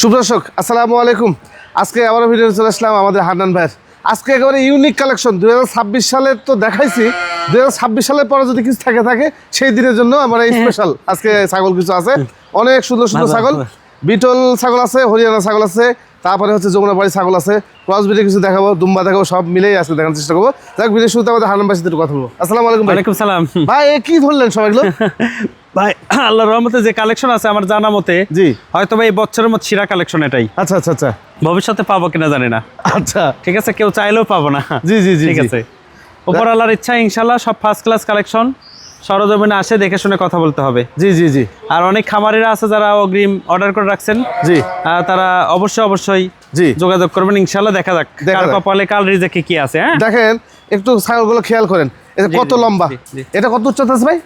সুপ্রদর্শক আসসালামু আলাইকুম। আজকে আবার ভিডিও চলে আসলাম আমাদের হান্নান ভাইয়ের। আজকে একেবারে ইউনিক কালেকশন দু সালে তো দেখাইছি দুই হাজার ছাব্বিশ সালের পরে যদি কিছু থাকে থাকে সেই দিনের জন্য আমার এই স্পেশাল আজকে ছাগল কিছু আছে। অনেক সুন্দর সুন্দর ছাগল। বিটল ছাগল আছে হরিয়ানা ছাগল আছে তারপরে হচ্ছে যমুনা বাড়ি ছাগল আছে। ক্রস বিটে কিছু দেখাবো দুম্বা দেখাবো সব মিলেই আজকে দেখানোর চেষ্টা করব। যাক ভিডিও শুরুতে আমাদের সাথে একটু কথা বলব। আসসালামু আলাইকুম ওয়ালাইকুম সালাম। ভাই এ কি ধরলেন সবাইগুলো ভাই আল্লাহর রহমতে যে কালেকশন আছে আমার জানা মতে জি। হয়তো ভাই এই বছরের মতো সিরা কালেকশন এটাই। আচ্ছা আচ্ছা আচ্ছা। ভবিষ্যতে পাবো কিনা জানি না। আচ্ছা। ঠিক আছে কেউ চাইলেও পাবো না। জি জি জি ঠিক। আছে। উপর আল্লাহর ইচ্ছা ইনশাল্লাহ সব ফার্স্ট ক্লাস কালেকশন সরজমিনে আসে দেখে শুনে কথা বলতে হবে। জি জি জি। আর অনেক খামারিরা আছে যারা অগ্রিম অর্ডার করে রাখছেন। জি। তারা অবশ্যই অবশ্যই জি। যোগাযোগ করবেন ইনশাল্লাহ দেখা যাক। কার কপালে কাল রিজেকে কি আছে হ্যাঁ? দেখেন একটু ছাগলগুলো খেয়াল করেন। এটা কত লম্বা। এটা কত উচ্চতা আছে ভাই?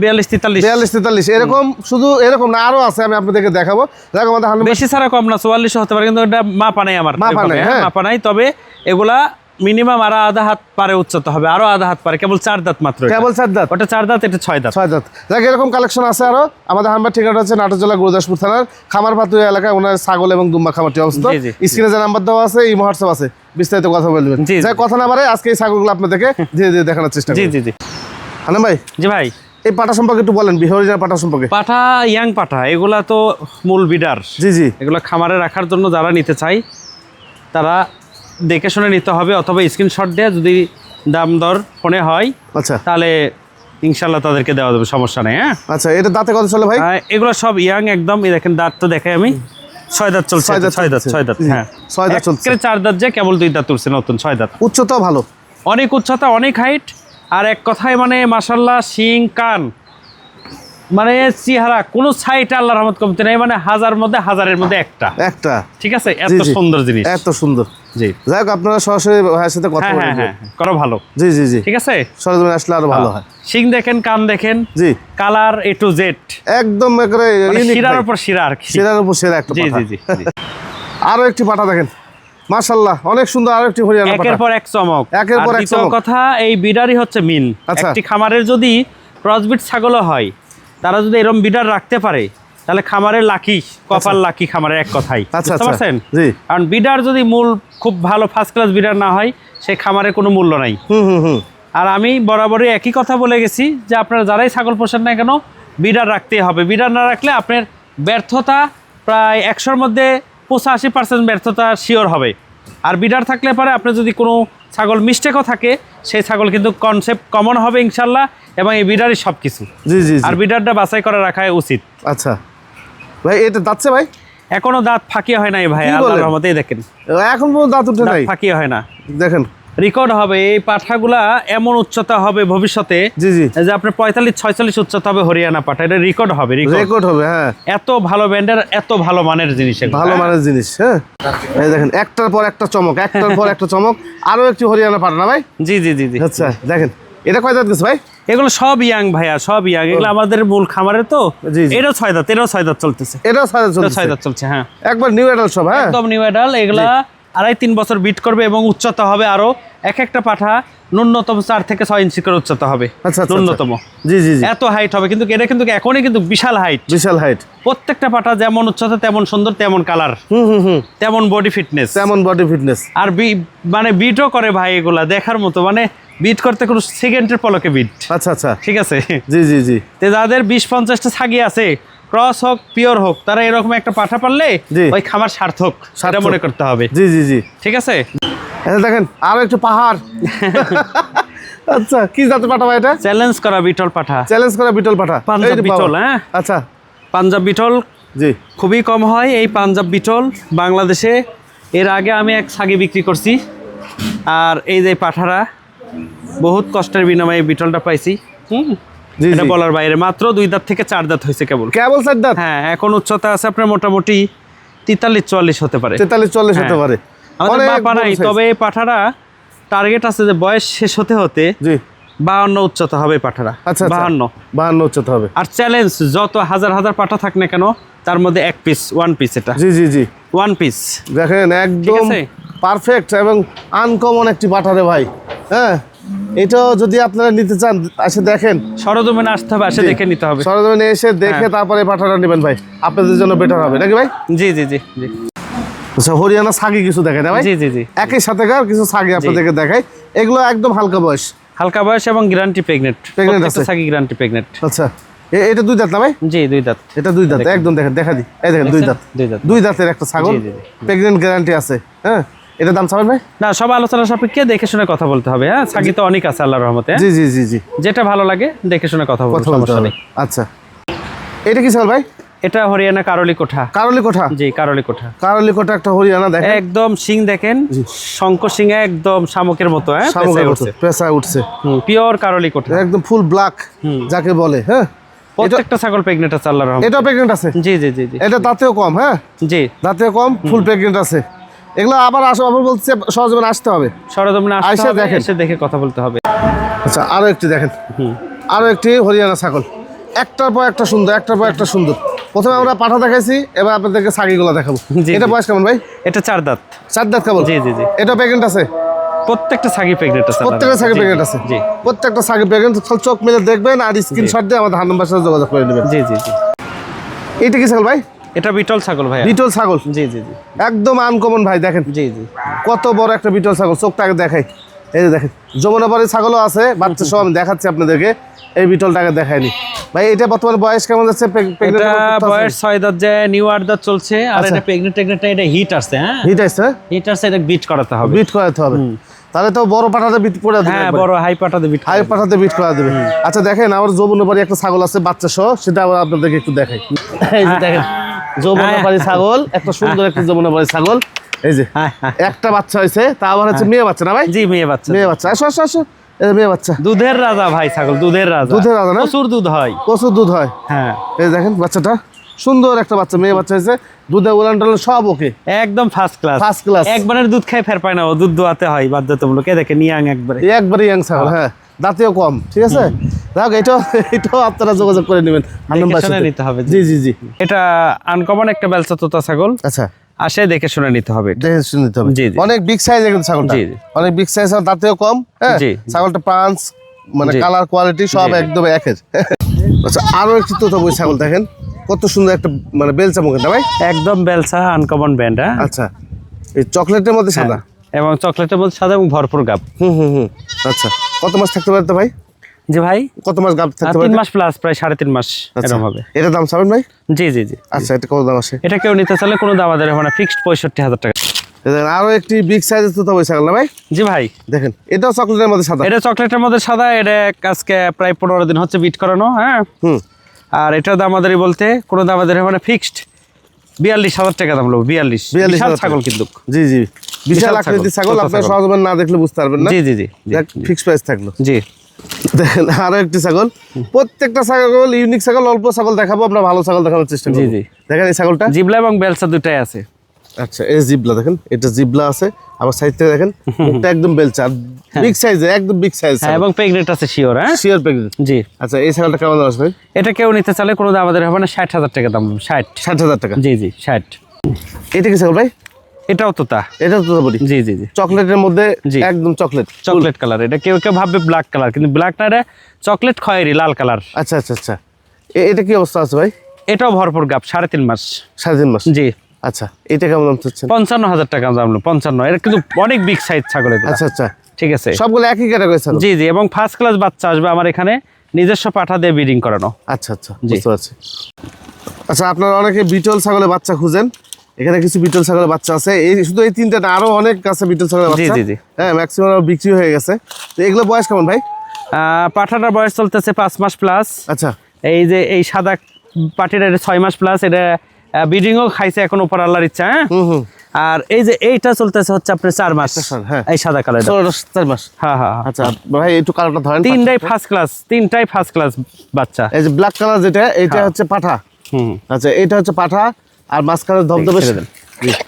বিয়াল্লিশ তেতাল্লিশ। বিয়াল্লিশ তেতাল্লিশ। এরকম শুধু এরকম না আরও আছে আমি আপনাদেরকে দেখাবো। দেখো আমাদের বেশি ছাড়া কম না চুয়াল্লিশ হতে পারে কিন্তু এটা মাপা নাই আমার মাপা নাই, হ্যাঁ। মাপা নাই তবে এগুলা মিনিমাম আরও আধা হাত পারে উচ্চতা হবে আরও আধা হাত পারে কেবল চার দাঁত মাত্র কেবল চার দাঁত। ওটা চার দাঁত এটা ছয় দাঁত। ছয় দাঁত। দেখ এরকম কালেকশন আছে আরও। আমাদের হানবার ঠিকানা হচ্ছে নাটোর জেলা গুরুদাসপুর থানার খামার পাতুয়া এলাকায় ওনার ছাগল এবং দুম্বা খামারটি জি, স্ক্রিনে যে নাম্বার দেওয়া আছে এই হোয়াটসঅ্যাপ আছে। বিস্তারিত কথা বলবেন। যাই কথা না বাড়ে আজকে এই ছাগলগুলো আপনাদেরকে ধীরে ধীরে দেখানোর চেষ্টা জি জি জি। হানান ভাই জি ভাই। এই পাটা সম্পর্কে একটু বলেন বিহরিজার পাটা সম্পর্কে। পাঠা ইয়াং পাঠা এগুলা তো মূল বিডার। জি জি। এগুলো খামারে রাখার জন্য যারা নিতে চাই তারা দেখে শুনে নিতে হবে অথবা স্ক্রিনশট দিয়ে যদি দাম দর ফোনে হয় আচ্ছা। তাহলে ইনশাল্লাহ তাদেরকে দেওয়া যাবে সমস্যা নেই হ্যাঁ? আচ্ছা এটা দাঁতে কত চলে ভাই? এগুলো সব ইয়াং একদম এই দেখেন দাঁত তো দেখাই আমি। ছয় দাঁত চলছে ছয় দাঁত ছয় দাঁত ছয় দাঁত হ্যাঁ। ছয় দাঁত চলছে। চার দাঁত যে কেবল দুই দাঁত তুলছে নতুন ছয় দাঁত। উচ্চতাও ভালো। অনেক উচ্চতা অনেক হাইট আর এক কথায় মানে মাসাল্লাহ শিং কান মানে চেহারা কোনো সাইট আল্লাহর রহমত কমতে নেই মানে হাজার মধ্যে হাজারের মধ্যে একটা। একটা। ঠিক আছে? এত সুন্দর জিনিস। এত সুন্দর। জি। যাই হোক আপনারা সরাসরি ভাইয়ের সাথে কথা হ্যাঁ হ্যাঁ হ্যাঁ করো ভালো। জি জি জি। ঠিক আছে? সরজমিনে আসলে আরও ভালো হয়। শিং দেখেন কান দেখেন জি। কালার এ টু জেড একদম একেবারে মানে শিরার উপর শিরা আর কি। সেরার উপর সেরা একটা জি জি জি। আরও একটি পাঠা দেখেন। মাশাল্লাহ অনেক সুন্দর আরও একটি হরিয়ানা একের পর এক চমক। একের পর এক চমক। কথা এই বিডারই হচ্ছে মিন। আচ্ছা। একটি খামারের যদি ক্রসবিট ছাগলও হয় তারা যদি এরকম বিডার রাখতে পারে তাহলে খামারের লাকি কপাল লাকি খামারের এক কথাই। আচ্ছা, বুঝতে আচ্ছা। পারছেন? কারণ বিডার যদি মূল খুব ভালো ফার্স্ট ক্লাস বিডার না হয় সেই খামারের কোনো মূল্য নাই। হুম হুম হুম। আর আমি বরাবরই একই কথা বলে গেছি যে আপনারা যারাই ছাগল পোষেন না কেন বিডার রাখতেই হবে। বিডার না রাখলে আপনার ব্যর্থতা প্রায় একশোর মধ্যে পঁচাশি পার্সেন্ট ব্যর্থতা শিওর হবে। আর বিডার থাকলে পরে আপনার যদি কোনো ছাগল মিস্টেকও থাকে সেই ছাগল কিন্তু কনসেপ্ট কমন হবে ইনশাল্লাহ এবং এই বিডারই সব কিছু জি জি। আর বিডারটা বাছাই করে রাখাই উচিত। আচ্ছা। ভাই এটা দাঁতছে ভাই। এখনও দাঁত ফাঁকিয়ে হয় নাই ভাই কি আল্লাহ রহমতেই দেখেন। এখন পর্যন্ত দাঁত উঠে নাই। ফাঁকিয়ে হয় না। দেখেন। রেকর্ড হবে এই পাঠাগুলা এমন উচ্চতা হবে ভবিষ্যতে জি জি। এই যে আপনার পঁয়তাল্লিশ ছয়চল্লিশ উচ্চতা হবে হরিয়ানা পাঠা এটা রেকর্ড হবে রেকর্ড হবে হ্যাঁ। এত ভালো ব্যান্ডের এত ভালো মানের জিনিস। ভালো মানের জিনিস হ্যাঁ। এই দেখেন একটার পর একটা চমক একটার পর একটা চমক। আরও একটি হরিয়ানা পাঠা না ভাই? জি জি জি জি। আচ্ছা দেখেন। এটা কয় দাঁত গেছে ভাই? এগুলো সব ইয়াং ভাইয়া সব ইয়াং। এগুলো আমাদের মূল খামারে তো। এটাও ছয় দাঁত এটাও ছয় দাঁত চলতেছে। এটাও ছয় দাঁত চলছে ছয় দাঁত চলছে হ্যাঁ। একবার নিউ এডাল সব হ্যাঁ? একদম নিউ এডাল এগুলা আড়াই তিন বছর বিট করবে এবং উচ্চতা হবে আরও এক একটা পাঠা ন্যূনতম চার থেকে ছয় ইঞ্চি করে উচ্চতা হবে। আচ্ছা, আচ্ছা, ন্যূনতম। জি জি জি। এত হাইট হবে কিন্তু এটা কিন্তু এখনই কিন্তু বিশাল হাইট বিশাল হাইট প্রত্যেকটা পাঠা যেমন উচ্চতা তেমন সুন্দর তেমন কালার হুম হুম হুম। তেমন বডি ফিটনেস তেমন বডি ফিটনেস আর বি মানে বিটও করে ভাই এগুলা দেখার মতো। মানে বিট করতে কোনো সেকেন্ডের পলকে বিট আচ্ছা আচ্ছা। ঠিক আছে? জি জি জি। তে যাদের বিশ পঞ্চাশটা ছাগি আছে ক্রস হোক পিওর হোক তারা এরকম একটা পাঠা পারলে। ওই খামার সার্থক সেটা মনে করতে হবে। জি জি জি। ঠিক আছে? দেখেন আরও একটু পাহাড়। আচ্ছা কি জাতের পাঠা ভাই এটা? চ্যালেঞ্জ করা বিটল পাঠা। চ্যালেঞ্জ করা বিটল পাঠা। পাঞ্জাব বিটল, হ্যাঁ। আচ্ছা। পাঞ্জাব বিটল জি। খুবই কম হয় এই পাঞ্জাব বিটল বাংলাদেশে। এর আগে আমি এক ছাগি বিক্রি করছি। আর এই যে পাঠারা বহুত কষ্টের বিনিময়ে বিটলটা পাইছি। হুম? এটা বলার বাইরে মাত্র দুই দাঁত থেকে চার দাঁত হয়েছে কেবল। কেবল সাইড দাঁত? হ্যাঁ এখন উচ্চতা আছে আপনার মোটামুটি তেতাল্লিশ চুয়াল্লিশ হতে পারে। তেতাল্লিশ চল্লিশ হতে হ্যাঁ। পারে। আমাদের মাপা নাই তবে এই পাঠারা টার্গেট আছে যে বয়স শেষ হতে হতে জি। বাহান্ন উচ্চতা হবে পাঠারা। আচ্ছা আচ্ছা। বাহান্ন। বাহান্ন উচ্চতা হবে। আর চ্যালেঞ্জ যত হাজার হাজার পাঠা থাক না কেন তার মধ্যে এক পিস ওয়ান পিস এটা। জি জি জি। ওয়ান পিস দেখেন একদম পারফেক্ট এবং আনকমন একটি পাঠা রে ভাই। হ্যাঁ? এটাও যদি আপনারা নিতে চান এসে দেখেন। সরজমিনে আসতে হবে আসে দেখে নিতে হবে। সরজমিনে এসে দেখে হ্যাঁ। তারপরে পাঠাটা নেবেন ভাই। আপনাদের জন্য বেটার হবে। নাকি ভাই? জি জি জি জি। আচ্ছা হরিয়ানা সাগি কিছু দেখেন না ভাই? জি জি জি। একই সাথে কিছু সাগি আপনাদেরকে দেখাই। এগুলো একদম হালকা বয়স। হালকা বয়স এবং গ্যারান্টি প্রেগনেন্ট আছে। গ্যারান্টি প্রেগনেন্ট আচ্ছা এটা দুই দাঁত না ভাই? জি দুই দাঁত। এটা দুই দাঁত একদম দেখেন দেখা দি। এই দেখেন দুই দাঁত। দুই দাঁত। দুই দাঁতের একটা ছাগল। প্রেগনেন্ট গ্যারান্টি আছে। হ্যাঁ? এটা দাম ভাই? না সব আলোচনা সাপেক্ষে দেখে শুনে কথা বলতে হবে হ্যাঁ? সাকি তো অনেক আছে আল্লাহর রহমতে হ্যাঁ? জি জি জি জি। যেটা ভালো লাগে দেখে শুনে কথা বলতে সমস্যা হবে। নেই। আচ্ছা। এটা কি ছাগল ভাই? এটা হরিয়ানা কারলি কোঠা কারলি কোঠা জি কারলি কোঠা কারলি কোঠা একটা হরিয়ানা দেখেন। একদম সিং দেখেন শঙ্খ সিং একদম শামুকের মতো হ্যাঁ শামুকের মতো, উঠছে। পেঁচায় উঠছে। পিওর কারলি কোঠা একদম ফুল ব্ল্যাক যাকে বলে হ্যাঁ? প্রত্যেকটা ছাগল প্রেগনেন্ট আছে আল্লাহর রহমতে। এটাও প্রেগনেন্ট আছে? জি জি জি এটা দাঁতেও কম হ্যাঁ? জি। দাঁতেও কম ফুল প্রেগনেন্ট আছে। এগুলো আবার আসো আবার বলছে সহজে আসতে হবে। সরজমিনে আসতে হবে, দেখেন। এসে দেখে কথা বলতে হবে। আচ্ছা আরও একটি দেখেন। আরও একটি হরিয়ানা ছাগল। একটার পর একটা সুন্দর একটার পর একটা সুন্দর। প্রথমে আমরা পাঠা দেখাইছি এবার আপনাদেরকে ছাগিগুলো দেখাবো। এটা বয়স কেমন ভাই? এটা চার দাঁত। চার দাঁত কেমন? জি জি জি। এটা প্রেগনেন্ট আছে? প্রত্যেকটা ছাগি প্রেগনেন্ট আছে প্রত্যেকটা রহমতে। প্রেগনেন্ট আছে? জি। প্রত্যেকটা ছাগি প্রেগনেন্ট চোখ মেলে দেখবেন আর স্ক্রিনশট দিয়ে আমাদের হান নম্বর সাথে যোগাযোগ করে নেবেন। জি জি জি। এইটা কি ছাগল ভাই? এটা বিটল ছাগল ভাই বিটল ছাগল? জি জি জি। একদম আনকমন ভাই দেখেন। জি জি। কত বড় একটা বিটল ছাগল চোখটাকে দেখাই। এই যে দেখেন যমুনাপাড়ি ছাগলও আছে বাচ্চা সব আমি দেখাচ্ছি আপনাদেরকে। এই বিটলটাকে দেখায়নি। ভাই এটা বর্তমানে বয়স কেমন যাচ্ছে? এটা বয়স ছয় দাঁত যে নিউ আট দাঁত চলছে আর আচ্ছা। এটা প্রেগনেন্ট প্রেগনেন্ট এটা হিট আসছে হ্যাঁ? হিট আসছে? হিট আসছে এটা বিট করাতে হবে। বিট করাতে হবে। তাহলে তো বড় পাঠাতে বিট করে দেবে হ্যাঁ বড় হাই পাটাতে বিট হাই পাঠাতে বিট করা দেবে। আচ্ছা দেখেন আমার যমুনাপাড়ি একটা ছাগল আছে বাচ্চা সহ সেটা আবার আপনাদেরকে একটু দেখাই। এই যে দেখেন যমুনাপাড়ি ছাগল একটা সুন্দর একটা যমুনাপাড়ি ছাগল। এই যে হ্যাঁ, হ্যাঁ। একটা বাচ্চা হয়েছে তা আবার হচ্ছে মেয়ে বাচ্চা না ভাই? জি মেয়ে বাচ্চা। মেয়ে বাচ্চা। আসো আসো আসো। মেয়ে বাচ্চা। দুধের রাজা ভাই ছাগল দুধের রাজা। দুধের রাজা না? প্রচুর দুধ হয়। প্রচুর দুধ হয়। হ্যাঁ। এই দেখেন বাচ্চাটা সুন্দর একটা বাচ্চা মেয়ে বাচ্চা হয়েছে। দুধে উলান টালান সব ওকে। একদম ফার্স্ট ক্লাস First class। একবারের দুধ খাই ফের পায় না ও দুধ দোয়াতে হয় বাধ্যতামূলক। এ একবারে। একবারে ইয়াং ছাগল হ্যাঁ। দাঁতেও কম ঠিক আছে? দেখ এটাও এটাও আপনারা যোগাযোগ করে নেবেন। দেখে নিতে হবে, জি। জি জি জি। এটা আনকমন একটা বেলচা তোতা ছাগল। আচ্ছা। আসে দেখে শুনে নিতে হবে দেখে শুনে নিতে হবে। অনেক বিগ সাইজ কিন্তু ছাগলটা। জি। অনেক বিগ সাইজ আর দাঁতেও কম হ্যাঁ। ছাগলটা পাঁচ মানে কালার কোয়ালিটি সব একদম একের। আচ্ছা আরও একটি তোতা বই ছাগল দেখেন। কত সুন্দর একটা মানে বেলচা মুখে ভাই? একদম বেলচা আনকমন ব্যান্ড হ্যাঁ? আচ্ছা। এই চকলেটের মধ্যে সাদা? এবং চকলেটের মধ্যে সাদা এবং ভরপুর গাব। হুম হুম হুম। আচ্ছা কত মাস থাকতে পারে তো ভাই? জি ভাই। কত মাস গাব থাকতে পারে? মাস প্লাস প্রায় সাড়ে তিন মাস আচ্ছা। এরকম হবে। এটা দাম চাবেন ভাই? জি জি জি। আচ্ছা এটা কত দাম আসে? এটা কেউ নিতে চাইলে কোনো দাম আমাদের হবে না ফিক্সড পঁয়ষট্টি হাজার টাকা। এই দেখেন, আরও একটি বিগ সাইজের তোতা বই ছাগল না ভাই? জি ভাই। দেখেন এটাও চকলেটের মধ্যে সাদা। এটা চকলেটের মধ্যে সাদা এটা আজকে প্রায় পনেরো দিন হচ্ছে বিট করানো হ্যাঁ? হুম। আর এটার দাম আমাদেরই বলতে কোনো দাম আমাদের মানে ফিক্সড বিয়াল্লিশ হাজার টাকা দাম লোক বিয়াল্লিশ। 42,000 বিশাল ছাগল কিন্তু। জি জি। বিশাল আকৃতির ছাগল, আপনার সহজভাবে না দেখলে বুঝতে পারবেন না। জি জি জি জি, ফিক্স প্রাইস থাকল। জি। দেখেন আরও একটি ছাগল। প্রত্যেকটা ছাগল ইউনিক ছাগল অল্প ছাগল দেখাবো আমরা ভালো ছাগল দেখানোর চেষ্টা জি, জি। দেখেন এই ছাগলটা? জিবলা এবং বেলসা দুটাই আছে। আচ্ছা এই জিবলা দেখেন এটা জিবলা আছে আবার সাইড থেকে দেখেন মুখটা একদম বেলচা বিগ সাইজে একদম বিগ সাইজ হ্যাঁ এবং প্রেগনেন্ট আছে শিওর হ্যাঁ? শিওর প্রেগনেন্ট জি। আচ্ছা এই ছাগলটা কেমন দাম এটা কেউ নিতে চাইলে কোনো দাম আমাদের হবে না ষাট হাজার টাকা দাম ষাট। ষাট হাজার টাকা। জি জি ষাট। এটা কি ছাগল ভাই? এটাও তো তা এটা তো বলি জি জি জি। চকলেটের মধ্যে জি। একদম চকলেট। Chocolate colour. এটা কেউ কেউ ভাববে ব্ল্যাক কালার কিন্তু ব্ল্যাক না এটা চকলেট খয়েরি লাল কালার। আচ্ছা আচ্ছা আচ্ছা। এটা কি অবস্থা আছে ভাই? এটাও ভরপুর গাপ সাড়ে তিন মাস। সাড়ে তিন মাস? জি। আচ্ছা এটা কেমন দাম চাচ্ছেন? পঞ্চান্ন হাজার টাকা দাম পঞ্চান্ন। এটা কিন্তু অনেক বিগ সাইজ ছাগল। আচ্ছা আচ্ছা। ঠিক আছে। সবগুলো একই ক্যাটাগরি জি জি এবং ফার্স্ট ক্লাস বাচ্চা আসবে আমার এখানে নিজস্ব পাঠা দিয়ে ব্রিডিং করানো। আচ্ছা আচ্ছা। বুঝতে পারছি। আচ্ছা আপনারা অনেকে বিটল ছাগলের বাচ্চা খুঁজেন। এখানে কিছু বিটল ছাগলের বাচ্চা আছে। এই শুধু এই তিনটা না আরও অনেক আছে বিটল ছাগলের বাচ্চা। জি, জি। হ্যাঁ ম্যাক্সিমাম বিক্রি হয়ে গেছে। তো এগুলো বয়স কেমন ভাই? পাঠাটার বয়স চলতেছে পাঁচ মাস প্লাস আচ্ছা। এই যে এই সাদা পাটির এটা ছয় মাস প্লাস এটা ব্রিডিংও খাইছে এখন উপর আল্লাহর ইচ্ছা হ্যাঁ? আর এই যে এইটা চলতেছে হচ্ছে আপনার চার মাস। হ্যাঁ। এই সাদা কালার চার মাস। হ্যাঁ হ্যাঁ হ্যাঁ। আচ্ছা ভাই একটু কালারটা ধরেন তিনটাই ফার্স্ট ক্লাস তিনটাই ফার্স্ট ক্লাস বাচ্চা। এই যে ব্ল্যাক কালার যেটা এটা হ্যাঁ। হচ্ছে পাঠা। হুম। আচ্ছা এটা হচ্ছে পাঠা। আর মাঝখানে ধবধবে।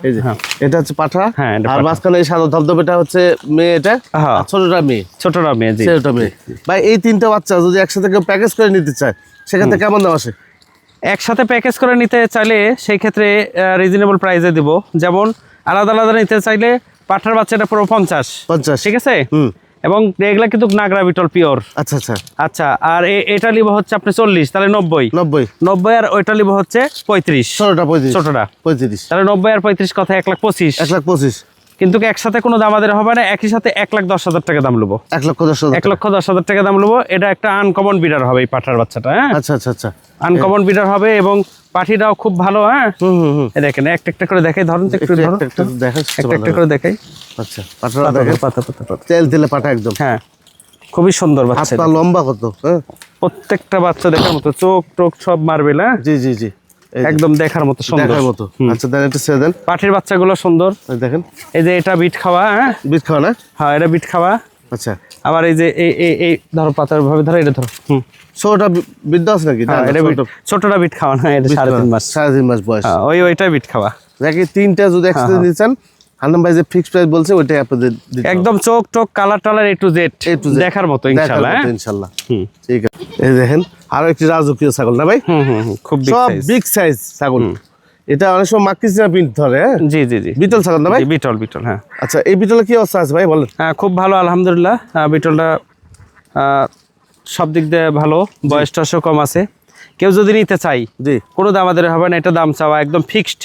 এই যে হ্যাঁ। এটা হচ্ছে পাঠা। হ্যাঁ, আর মাঝখানে এই সাদা ধবধবেটা হচ্ছে মেয়ে এটা হ্যাঁ। ছোটটা মেয়ে। ছোটরা মেয়ে মেয়ে। ভাই এই তিনটা বাচ্চা যদি একসাথে কেউ প্যাকেজ করে নিতে চায় সেক্ষেত্রে কেমন দাম আসে? একসাথে প্যাকেজ করে নিতে চাইলে সেই ক্ষেত্রে রিজনেবল প্রাইসে দিব। যেমন আলাদা আলাদা নিতে চাইলে পাঠার বাচ্চাটা পুরো পঞ্চাশ। পঞ্চাশ। ঠিক আছে? হুম। এবং এগুলা কিন্তু নাগরা বিটল পিওর। আচ্ছা আচ্ছা। আচ্ছা আর এটা নিব হচ্ছে আপনি চল্লিশ তাহলে নব্বই। নব্বই। নব্বই আর ওইটা নিব হচ্ছে পঁয়ত্রিশ। ষোলোটা পঁয়ত্রিশ। ছোটটা। পঁয়ত্রিশ। তাহলে নব্বই আর পঁয়ত্রিশ কথা এক লাখ পঁচিশ। এক লাখ পঁচিশ। কিন্তু একসাথে কোনো দাম আমাদের হবে না? একই সাথে এক লাখ দশ হাজার টাকা দাম নেব এক লক্ষ দশ হাজার এক লক্ষ দশ হাজার টাকা দাম নেব এটা একটা আনকমন বিডার হবে এই পাঠার বাচ্চাটা হ্যাঁ? আচ্ছা আচ্ছা আচ্ছা। আনকমন বিডার হবে এবং পাঠিটাও খুব ভালো হ্যাঁ? হুম হুম হুম। দেখেন একটা একটা করে দেখাই ধরুন তো একটু একটু ধরো। একটা একটা করো। দেখাই। আচ্ছা পাতা পাতা পাতা তেল তেলে পাঠা একদম। হ্যাঁ খুবই সুন্দর বাচ্চা লম্বা কত হ্যাঁ? প্রত্যেকটা বাচ্চা দেখার মতো চোখ টোক সব মারবে না জি জি জি। একদম দেখার মতো সুন্দর। দেখার মতো। আচ্ছা দেন একটু ছেড়ে দেন। পাঠির বাচ্চাগুলো সুন্দর। দেখেন। এই যে এটা বিট খাওয়া হ্যাঁ? বিট খাওয়া না? হ্যাঁ এটা বিট খাওয়া। আচ্ছা। আবার এই যে এই এই এই ধরো পাতার ভাবে ধরো এটা ধরো। হুম। ছোটটা বিদ্যা আছে নাকি? হ্যাঁ না, এটা বিট ছোটটা বিট খাওয়া না এটা বিট সাড়ে তিন। মাস। সাড়ে তিন মাস বয়স। হ্যাঁ ওই ওইটা বিট খাওয়া। দেখি তিনটা যদি একসাথে নিচ্ছেন হান্নাম ভাই যে ফিক্সড প্রাইস বলছে ওইটাই আপনাদের একদম চোখ টোক কালার টালার এ টু জেড। দেখার মতো ইনশাআল্লাহ হ্যাঁ? ইনশাল্লাহ। হুম। ঠিক আছে। এই দেখেন আরও একটি রাজকীয় ছাগল না ভাই? হুম হুম হুম, খুব সব বিগ সাইজ ছাগল। এটা অনেক সময় ধরে হ্যাঁ? জি জি জি। বিটল ছাগল না ভাই? বিটল বিটল হ্যাঁ। আচ্ছা এই বিটলে কি অবস্থা আছে ভাই বলেন। হ্যাঁ খুব ভালো আলহামদুলিল্লাহ। বিটলটা সব দিক দিয়ে ভালো কম আছে। কেউ যদি নিতে চাই জি। কোনো দাম আমাদের হবে না এটা দাম চাওয়া একদম ফিক্সড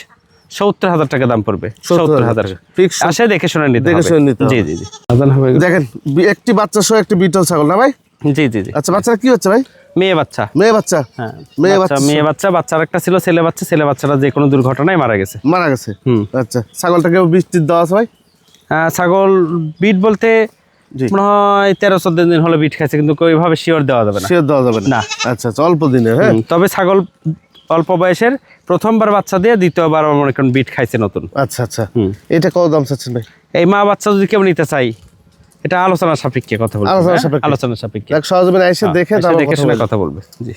সত্তর হাজার টাকা দাম পড়বে। 70,000 সত্তর হাজার আসে দেখে শুনে নিতে দেখে শুনে নিতে জি জি জি। দেখেন একটি বাচ্চা সহ একটি বিটল ছাগল না ভাই? জি জি জি। আচ্ছা বাচ্চারা কি হচ্ছে ভাই? মেয়ে বাচ্চা। মেয়ে বাচ্চা? হ্যাঁ। মেয়ে বাচ্চা মেয়ে বাচ্চা বাচ্চার একটা ছিল ছেলে বাচ্চা ছেলে বাচ্চাটা যে কোনো দুর্ঘটনায় মারা গেছে। মারা গেছে? হুম। আচ্ছা ছাগলটাকে বৃষ্টির দেওয়া আছে ভাই? ছাগল বিট বলতে মনে হয় তেরো চোদ্দ দিন হলো বিট খাইছে কিন্তু ওইভাবে শিওর দেওয়া যাবে না। সে দেওয়া যাবে না। আচ্ছা আচ্ছা অল্প দিনে হ্যাঁ? তবে ছাগল অল্প বয়সের প্রথমবার বাচ্চা দিয়ে দ্বিতীয়বার মনে করেন বিট খাইছে নতুন। আচ্ছা আচ্ছা। এটা কত দাম চাচ্ছেন ভাই? এই মা বাচ্চা যদি কেউ নিতে চাই এটা আলোচনা সাপেক্ষে কথা বলব আলোচনা হ্যাঁ? সাপেক্ষে। আলোচনা সাপেক্ষে। এক সহযোগী এসে দেখে তারপর দেখে কথা শুনে কথা বলবে। জি।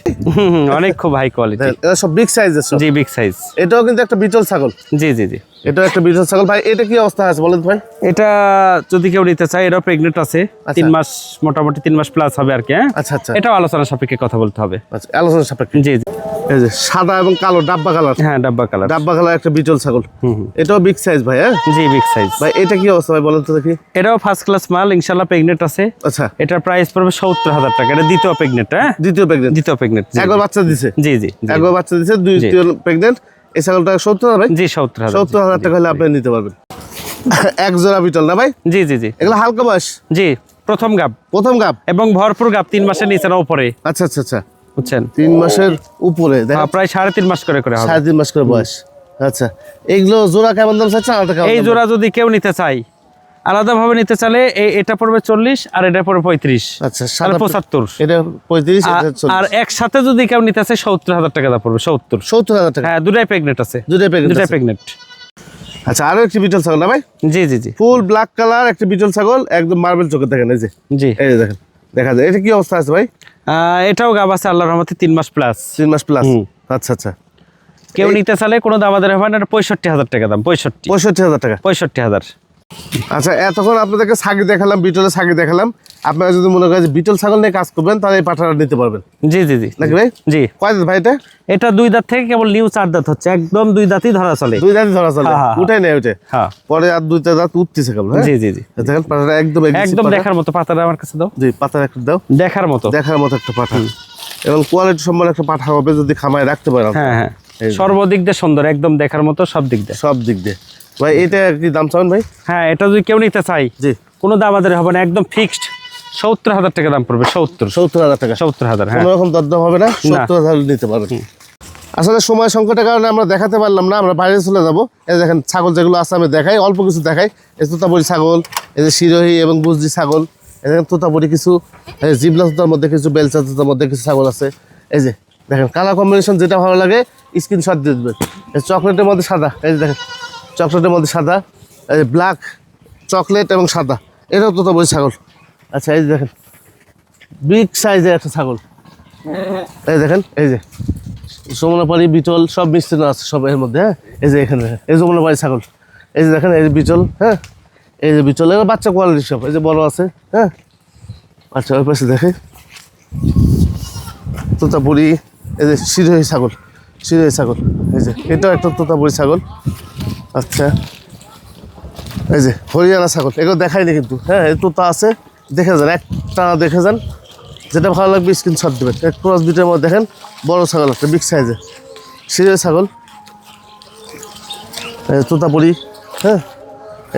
অনেক খুব হাই কোয়ালিটি এটা সব বিগ সাইজ আছে জি বিগ সাইজ এটাও কিন্তু একটা বিটল ছাগল। জি জি জি। এটাও একটা ছাগল। ভাই এটা কি অবস্থা আছে বলেন ভাই? এটা যদি কেউ নিতে চায় এটাও প্রেগনেন্ট আছে। তিন মাস মোটামুটি তিন মাস প্লাস হবে আর কি হ্যাঁ? আচ্ছা আচ্ছা। এটাও আলোচনা সাপেক্ষে কথা বলতে হবে। আচ্ছা আলোচনা সাপেক্ষে। জি জি। এই যে সাদা এবং কালো ডাব্বা কালার। হ্যাঁ ডাব্বা কালার। ডাব্বা কালার একটা বিটল ছাগল। এটাও বিগ সাইজ ভাই হ্যাঁ? জি বিগ সাইজ ভাই এটা কি অবস্থা ভাই বলেন তো দেখি। এটাও ফার্স্ট ক্লাস মাল ইনশাল্লাহ প্রেগনেন্ট আছে। আচ্ছা। এটার প্রাইস পড়বে সত্তর হাজার টাকা। এটা দ্বিতীয় প্রেগনেন্ট হ্যাঁ? দ্বিতীয় প্রেগনেন্ট দ্বিতীয় প্রেগনেন্ট একবার বাচ্চা দিছে। জি জি। একবার বাচ্চা দিছে দুই জি। প্রেগনেন্ট এই ছাগলটা সত্তর হাজার ভাই? জি সত্তর হাজার সত্তর হাজার টাকা হলে আপনি নিতে পারবেন। এক জোড়া বিটল না ভাই? জি জি জি। এগুলো হালকা বয়স? জি প্রথম গাব। প্রথম গাব? এবং ভরপুর গাব তিন মাসের নিচে না উপরে। আচ্ছা আচ্ছা আচ্ছা। বুঝছেন? তিন মাসের উপরে হ্যাঁ, প্রায় সাড়ে তিন মাস করে করে সাড়ে তিন মাস করে বয়স। আচ্ছা এইগুলো জোড়া কেমন দাম চাচ্ছে এই? জোড়া যদি কেউ নিতে চাই আলাদাভাবে নিতে চাইলে এই- এটা পড়বে চল্লিশ আর এটা পড়বে পঁয়ত্রিশ। আচ্ছা তাহলে পঁচাত্তর। এটা পঁয়ত্রিশ আর- একসাথে যদি কেউ নিতে চায় সত্তর হাজার টাকা দাম পড়বে সত্তর। সত্তর হাজার টাকা। হ্যাঁ দুটাই প্রেগনেন্ট আছে। দুটাই দুটাই আছে। প্রেগনেন্ট আচ্ছা আরও একটি বিটল ছাগল না ভাই? জি জি জি। ফুল ব্ল্যাক কালার একটা বিটল ছাগল একদম মার্বেল চোখে দেখেন এই যে। জি। এই দেখেন দেখা যায়। এটা কি অবস্থা আছে ভাই? এটাও গাব আছে আল্লাহর রহমতে তিন মাস প্লাস তিন মাস প্লাস আচ্ছা আচ্ছা। কেউ নিতে চাইলে কোনো দাম আমাদের হবে না পঁয়ষট্টি হাজার টাকা দাম পঁয়ষট্টি। পঁয়ষট্টি হাজার টাকা। পঁয়ষট্টি হাজার। আচ্ছা এতক্ষণ আপনাদেরকে ছাগি দেখালাম বিটলের ছাগি দেখালাম। আপনারা যদি মনে করেন বিটল ছাগল নিয়ে কাজ করবেন তাহলে এই পাঠাটা নিতে পারবেন। জি জি জি। নাকি ভাই? জি। কয় দাঁত ভাই এটা? এটা দুই দাঁত থেকে কেবল নিউ চার দাঁত হচ্ছে। একদম দুই দাঁতই ধরা চলে। দুই দাঁতই ধরা চলে? হ্যাঁ, হ্যাঁ, হ্যাঁ। উঠাই নেই ওইটা হ্যাঁ। পরে আর দুইটা দাঁত উঠতেছে কেবল হ্যাঁ? জি জি জি। দেখেন পাঠাটা একদম একদম দেখার মতো পাতাটা আমার কাছে দাও। জি পাতা একটু দাও। দেখার মতো। দেখার মতো একটা পাঠা। এবং কোয়ালিটি সম্পন্ন একটা পাঠা হবে যদি খামায় রাখতে পারেন। হ্যাঁ হ্যাঁ। সর্বদিক দিয়ে সুন্দর একদম দেখার মতো সব দিক দিয়ে। সব দিক দিয়ে। ভাই এটা কি দাম চান ভাই? হ্যাঁ এটা যদি কেউ নিতে চাই জি। কোনো দাম আমাদের হবে না একদম ফিক্সড সত্তর হাজার টাকা দাম পড়বে সত্তর। সত্তর হাজার টাকা। সত্তর হাজার হ্যাঁ। কোনো রকম দরদাম হবে না সত্তর হাজার নিতে পারবেন। আসলে সময় সংকটের কারণে আমরা দেখাতে পারলাম না আমরা বাইরে চলে যাব। এই দেখেন ছাগল যেগুলো আছে আমি দেখাই অল্প কিছু দেখাই। এই তোতাপুরি ছাগল এই যে শিরোহী এবং বুজরি ছাগল এই দেখেন তোতাপুরি কিছু এই জিবলা তোতার মধ্যে কিছু বেলচা তোতার মধ্যে কিছু ছাগল আছে। এই যে দেখেন কালার কম্বিনেশন যেটা ভালো লাগে স্ক্রিনশট দিয়ে দেবেন। এই চকলেটের মধ্যে সাদা এই যে দেখেন চকলেটের মধ্যে সাদা ব্ল্যাক চকলেট এবং সাদা এটাও তোতাপুরি ছাগল আচ্ছা এই যে দেখেন বিগ সাইজের একটা ছাগল এই দেখেন এই যে যমুনাপাড়ি বিটল সব মিশ্রণ আছে সব এর মধ্যে হ্যাঁ এই যে এখানে এই যমুনাপাড়ি ছাগল এই যে দেখেন এই যে বিটল হ্যাঁ এই যে বিটল এবার বাচ্চা কোয়ালিটি সব এই যে বড় আছে হ্যাঁ আচ্ছা ওই পাশে দেখে তোতাপুরি এই যে শিরোহী ছাগল শিরোহী ছাগল এই যে এটাও একটা তোতা তোতাপুরি ছাগল আচ্ছা। এই যে হরিয়ানা ছাগল এগুলো দেখাইনি কিন্তু। হ্যাঁ এই তোতা আছে দেখে যান একটা দেখে যান। যেটা ভালো লাগবে স্ক্রিনশট দেবেন। এক ক্রস বিটের মধ্যে দেখেন বড় ছাগল একটা বিগ সাইজে সিরিয়াল ছাগল। এই যে তোতাপুরি হ্যাঁ।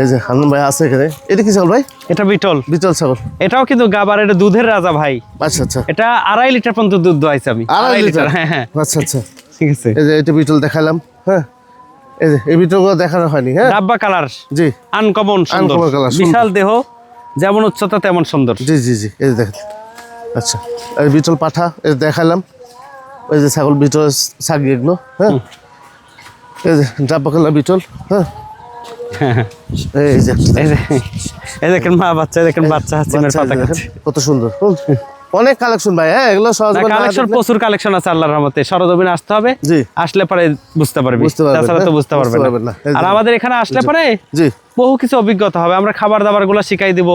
এই যে হানুন ভাই আছে এখানে। এটা কি ছাগল ভাই? এটা বিটল। বিটল ছাগল। এটাও কিন্তু গাবার এটা দুধের রাজা ভাই। আচ্ছা আচ্ছা। এটা আড়াই লিটার পর্যন্ত দুধ দোয়াইছে আমি। আড়াই লিটার হ্যাঁ হ্যাঁ। আচ্ছা আচ্ছা। ঠিক আছে। এই যে এটা বিটল দেখালাম হ্যাঁ। এই যে এই দেখানো হয়নি হ্যাঁ? ডাব্বা কালার। জি। আনকমন সুন্দর। Colour, বিশাল দেহ যেমন উচ্চতা তেমন সুন্দর। জি জি জি এই যে দেখেন। আচ্ছা এই বিটল পাঠা এই দেখালাম। ওই যে ছাগল বিটল ছাগি এগুলো হ্যাঁ? এই যে ডাব্বা কালা বিটল হ্যাঁ? এই যে এই যে এই দেখেন মা বাচ্চা দেখেন বাচ্চা পাতা কত সুন্দর। অনেক কালেকশন ভাই হ্যাঁ এগুলো সহজ কালেকশন প্রচুর কালেকশন আছে আল্লাহর রহমতে। সরজমিনে আসতে হবে জি। আসলে পরে বুঝতে পারবি। তাছাড়া তো হ্যাঁ, বুঝতে পারবে না। আর আমাদের এখানে আসলে পরে জি। বহু কিছু অভিজ্ঞতা হবে। আমরা খাবার দাবারগুলো শিখাই দিব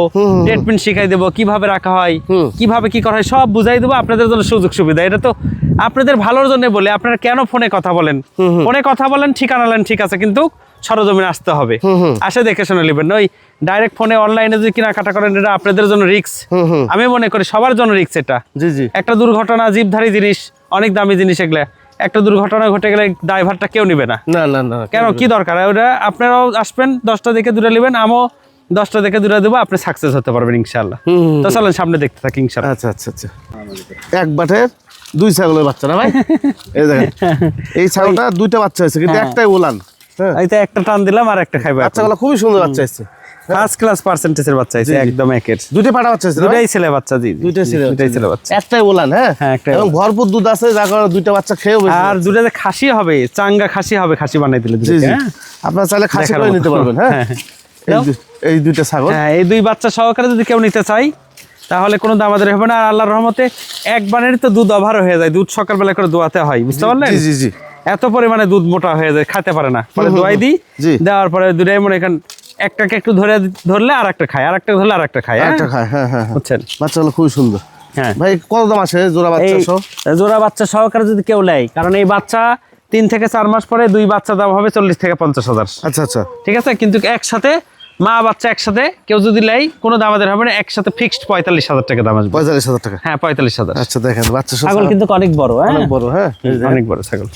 ট্রিটমেন্ট শিখাই দিব কীভাবে রাখা হয় কীভাবে কি করা হয় সব বুঝাই দেবো। আপনাদের জন্য সুযোগ সুবিধা। এটা তো আপনাদের ভালোর জন্য বলে আপনারা কেন ফোনে কথা বলেন? ফোনে কথা বলেন ঠিকানা নেন ঠিক আছে। কিন্তু সরজমিনে আসতে হবে। আসে দেখে শুনে নেবেন। ওই ডাইরেক্ট ফোনে অনলাইনে যদি কেনাকাটা করেন এটা আপনাদের জন্য রিক্স আমি মনে করি সবার জন্য রিক্স এটা। জি জি। একটা দুর্ঘটনা জীবধারী জিনিস অনেক দামি জিনিস এগুলা। একটা দুর্ঘটনা ঘটে গেলে ড্রাইভারটা কেউ নিবে না। না না না কেন? কি দরকার? ওটা আপনারাও আসবেন দশটা দেখে দূরে নেবেন আমও দশটা দেখে দূরে দেবো আপনি সাকসেস হতে পারবেন ইনশাল্লাহ তো চলেন সামনে দেখতে থাকি ইনশাল্লাহ আচ্ছা আচ্ছা আচ্ছা। এক বাটের দুই ছাগলের বাচ্চা না ভাই? এই দেখেন এই ছাগলটা দুইটা বাচ্চা হয়েছে কিন্তু হ্যাঁ। একটাই উলান। হ্যাঁ। এই একটা টান দিলাম আর একটা খাইবো বাচ্চাগুলো খুবই সুন্দর বাচ্চা হয়েছে। ফার্স্ট ক্লাস পার্সেন্টেজের বাচ্চা আছে একদম একের। দুইটা পাটা বাচ্চা দুটাই ছেলে বাচ্চা জি। ছেলে দুটাই ছেলে বাচ্চা। একটাই উলান হ্যাঁ? হ্যাঁ, একটাই এবং ভরপুর দুধ আছে যার কারণে দুইটা বাচ্চা খেয়েও বেশি আর দুটা যে খাসি হবে চাঙ্গা খাসি হবে খাসি বানাই দিলে জি হ্যাঁ? আপনারা চাইলে খাসি করে নিতে পারবেন হ্যাঁ? হ্যাঁ, এই দুইটা ছাগল। হ্যাঁ এই দুই বাচ্চা সহকারে যদি কেউ নিতে চাই তাহলে কোনো দামাদারি হবে না। আর আল্লাহর রহমতে এক বানেরই তো দুধ অভার হয়ে যায় দুধ সকালবেলা করে দোয়াতে হয় বুঝতে পারলেন? জি জি জি। এত পরিমাণে দুধ মোটা হয়ে যায় খেতে পারে না। পরে দোয়াই দিই দেওয়ার পরে দুটাই মনে এখান একটাকে একটু ধরে ধরলে আর একটা খায় আর একটা ধরলে আর একটা খায় হ্যাঁ? একটা খায় হ্যাঁ হ্যাঁ হ্যাঁ। বুঝছেন? বাচ্চাগুলো খুবই সুন্দর। হ্যাঁ। ভাই কত দাম আসে জোড়া বাচ্চা সহ? জোড়া বাচ্চা সহকারে যদি কেউ নেয় কারণ এই বাচ্চা তিন থেকে চার মাস পরে দুই বাচ্চা দাম হবে চল্লিশ থেকে পঞ্চাশ হাজার। আচ্ছা আচ্ছা। ঠিক আছে? কিন্তু একসাথে মা বাচ্চা একসাথে কেউ যদি নেয় কোনো দাম আমাদের হবে না একসাথে ফিক্সড পঁয়তাল্লিশ হাজার টাকা দাম আসবে। পঁয়তাল্লিশ হাজার টাকা। হ্যাঁ পঁয়তাল্লিশ হাজার। আচ্ছা দেখেন বাচ্চা ছাগল কিন্তু অনেক বড় হ্যাঁ? অনেক বড় হ্যাঁ। অনেক বড় ছাগল।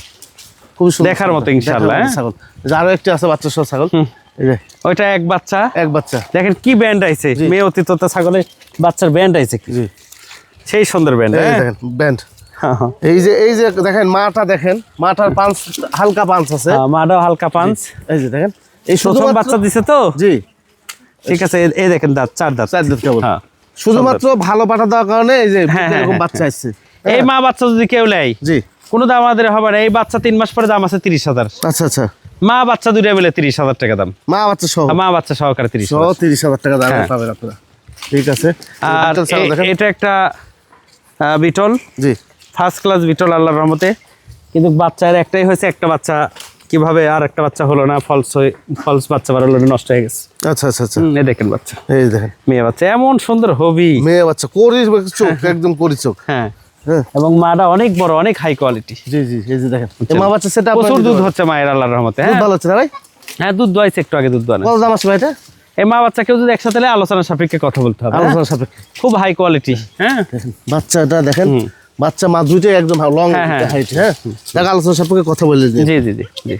খুবই সুন্দর দেখার মতো ইনশাআল্লাহ, হ্যাঁ? ছাগল। আরও একটি আছে বাচ্চা সহ ছাগল। ওইটা এক বাচ্চা? এক বাচ্চা। দেখেন কি ব্যান্ড আইছে। মেয়ে অতীততা ছাগলে বাচ্চার ব্যান্ড আইছে। সেই সুন্দর ব্যান্ড দেখেন ব্যান্ড। এই যে এই যে দেখেন মাটা দেখেন। মাটার পাঁচ হালকা পাঁচ আছে। মাটাও হালকা পাঞ্চ এই যে দেখেন এই প্রথম বাচ্চা দিছে তো? জি। ঠিক আছে এই- দেখেন দাঁত চার দাঁত। চার দুধ কেবল। হ্যাঁ শুধুমাত্র ভালো পাটা দেওয়ার কারণে এই যে হ্যাঁ, হ্যাঁ, এরকম হ্যাঁ, বাচ্চা আসছে এই মা বাচ্চা যদি কেউ নেয়? জি। কোনো দাম আমাদের হবে না। এই বাচ্চা তিন মাস পরে দাম আছে তিরিশ হাজার। আচ্ছা আচ্ছা। মা বাচ্চা দুইটা মিলে তিরিশ হাজার টাকা দাম। মা বাচ্চা সহ? মা বাচ্চা সহকারে তিরিশ তিরিশ হাজার টাকা দাম হ্যাঁ। পাবেন আপনারা। ঠিক আছে। আর এটা একটা বিটল। জি। ফার্স্ট ক্লাস বিটল আল্লাহর রহমতে। কিন্তু বাচ্চার একটাই হয়েছে একটা বাচ্চা কীভাবে আর একটা বাচ্চা হলো না ফলস হয়ে ফলস বাচ্চা বার হলো না, নষ্ট হয়ে গেছে। আচ্ছা আচ্ছা আচ্ছা। এই দেখেন বাচ্চা। এই দেখেন। মেয়ে বাচ্চা এমন সুন্দর হবি। মেয়ে বাচ্চা করি চোখ একদম করি চোখ। হ্যাঁ। এবং মাটা অনেক বড় অনেক হাই কোয়ালিটি জি জি এই যে দেখেন। মা বাচ্চা সেটা প্রচুর দুধ হচ্ছে মায়ের আল্লাহর রহমতে হ্যাঁ। ভালো হচ্ছে না ভাই? হ্যাঁ দুধ দোয়াইছে একটু আগে দুধ দোয়ানো। কত দাম আসবে এটা? এই মা বাচ্চা কেউ যদি একসাথে আলোচনা সাপেক্ষে কথা বলতে হবে হ্যাঁ? আলোচনা সাপেক্ষে। খুব হাই কোয়ালিটি হ্যাঁ? বাচ্চাটা দেখেন বাচ্চা মা দুইটাই একদম লং হ্যাঁ, হ্যাঁ। হাইট হ্যাঁ? দেখা আলোচনা সাপেক্ষে কথা বলে জি জি জি জি।